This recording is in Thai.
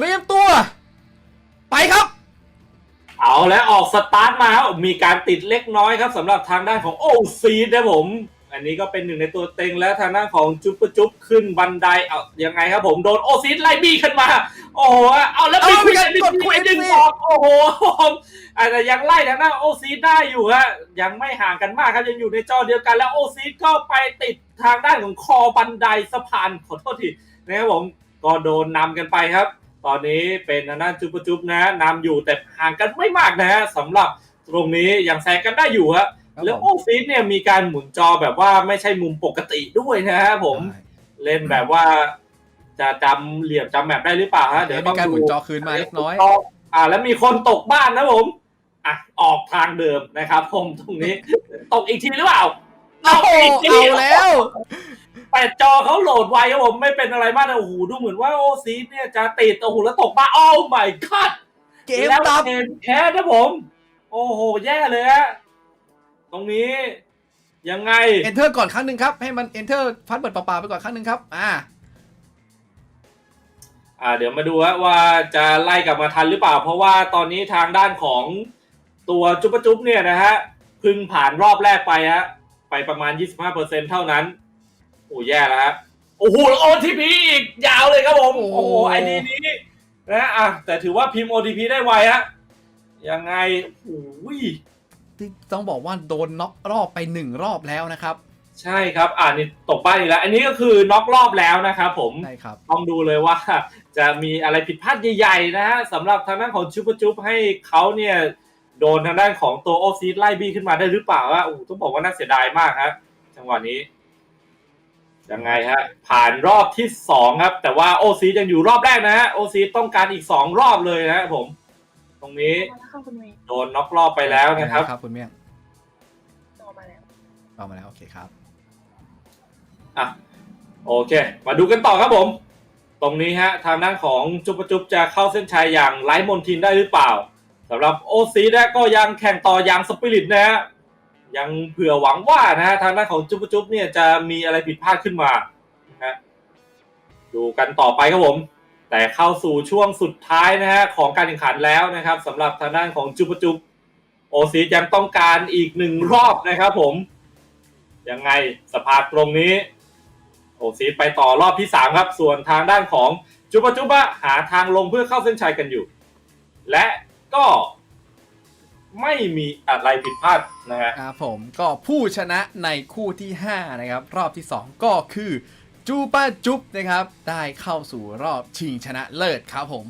เตรียมตัว ไปครับ เอาและออกสตาร์ทมาครับมีการติดเล็กน้อยครับสำหรับทางด้านของโอซีดนะผม อันนี้ก็เป็นหนึ่งในตัวเต็งและทางด้านของจุ๊บปะจุ๊บขึ้นบันไดเอายังไงครับผมโดนโอซีดไล่บี้ขึ้นมา โอ้โหเอาแล้วมีเอาคุยมีกักานรดึงกดคุย Quick ดึง Exit ออกโอ้โหอาจจะยังไล่ทางด้านโอซีดได้อยู่ฮะยังไม่ห่างกันมากครับยังอยู่ในจอเดียวกันแล้วโอซีดก็ไปติดทางด้านของคอบันไดสะพานขอโทษทีนะครับผมก็โดนนำกันไปครับ ตอนนี้เป็นทางด้านจุ๊บปะจุ๊บนะนำอยู่แต่ห่างกันไม่มากนะฮะสำหรับตรงนี้ยังแซงกันได้อยู่ฮะครับแล้วผมโอฟิศเนี่ยมีการหมุนจอแบบว่าไม่ใช่มุมปกติด้วยนะฮะผมได้เล่นแบบว่า จะจำเหลี่ยมจำแมปได้หรือเปล่าฮะเดี๋ยวมีต้องการหมุดูนจอคืนมาเล็กน้อยอ่า แล้วมีคนตกบ้านนะผมอะออกทางเดิมนะครับผมตรงนี้ ตกอีกทีหรือเปล่า โอ้โหกทีเอาแล้วแต่จอเขาโหลดไวครับผมไม่เป็นอะไรมากนะโอ้โหดูเหมือนว่าโอซีเนี่ยจะติดโอ้โหแล้วตกบ้านโอ้ my god เกมแล้วดับเกมแพ้นะผม โอ้โห แย่เลยฮะตรงนี้ ยังไง enter ก่อนครั้งหนึ่งครับ ให้มัน enter พัดเปิดเปล่าๆไปก่อนครั้งหนึ่งครับอ่าอ่าเดี๋ยวมาดูฮะว่าจะไล่กลับมาทันหรือเปล่า เพราะว่าตอนนี้ทางด้านของตัวจุ๊บปะจุ๊บเนี่ยนะฮะเพึ่งผ่านรอบแรกไปฮะ ไปประมาณ 25%เท่านั้น โอ้แย่แล้วฮะโอ้โหแล้ว OTP อีกยาวเลยครับผมโอ้โอ้โหไอดีนี้นะอะแต่ถือว่าพิมพ์ OTP ได้ไวฮะยังไงโอ้ยที่ต้องบอกว่าโดนน็อกรอบไปหนึ่งรอบแล้วนะครับ ใช่ครับอ่านี่ตกบ้านอีกแล้ว อันนี้ก็คือน็อกรอบแล้วนะครับผมใช่ครับต้องดูเลยว่าจะมีอะไรผิดพลาดใหญ่ๆนะฮะสำหรับทางด้านของชุบปะจุบให้เขาเนี่ย โดนทางด้านของตัวโอซีดไล่บี้ขึ้นมาได้หรือเปล่าว่าโอ้โหต้องบอกว่าน่าเสียดายมากครับจังหวะนี้ยังไงฮะผ่านรอบที่สองครับ แต่ว่าโอซียังอยู่รอบแรกนะฮะโอซีต้องการอีกสองรอบเลยนะฮะผม ตรงนี้มาแล้วค่ะคุณเมย์โดนน็อกรอบไปแล้วนะครับครับคุณเมี่ยงต่อมาแล้วเอามาแล้วโอเคครับอะโอเค มาดูกันต่อครับผม ตรงนี้ฮะทางด้านของจุบปะจุบจะเข้าเส้นชัยอย่างไร้มนทินได้หรือเปล่า สำหรับโอซีนะก็ยังแข่งต่ออย่างสปิริตนะฮะยังเผื่อหวังว่านะฮะทางด้านของจุ๊บจุบเนี่ยจะมีอะไรผิดพลาดขึ้นมานะฮะดูกันต่อไปครับผม แต่เข้าสู่ช่วงสุดท้ายนะฮะของการแข่งขันแล้วนะครับสำหรับทางด้านของจุ๊บจุบโอซียังต้องการอีกหนึ่งรอบนะครับผม ยังไงสภาตรงนี้ โอซีไปต่อรอบที่3ครับ ส่วนทางด้านของจุบจุบะหาทางลงเพื่อเข้าเส้นชัยกันอยู่ และ ก็ไม่มีอะไรผิดพลาดนะฮะครับผมก็ผู้ชนะในคู่ที่ 5 นะครับ รอบที่ 2 ก็คือจูป้าจุ๊บนะครับ ได้เข้าสู่รอบชิงชนะเลิศครับผม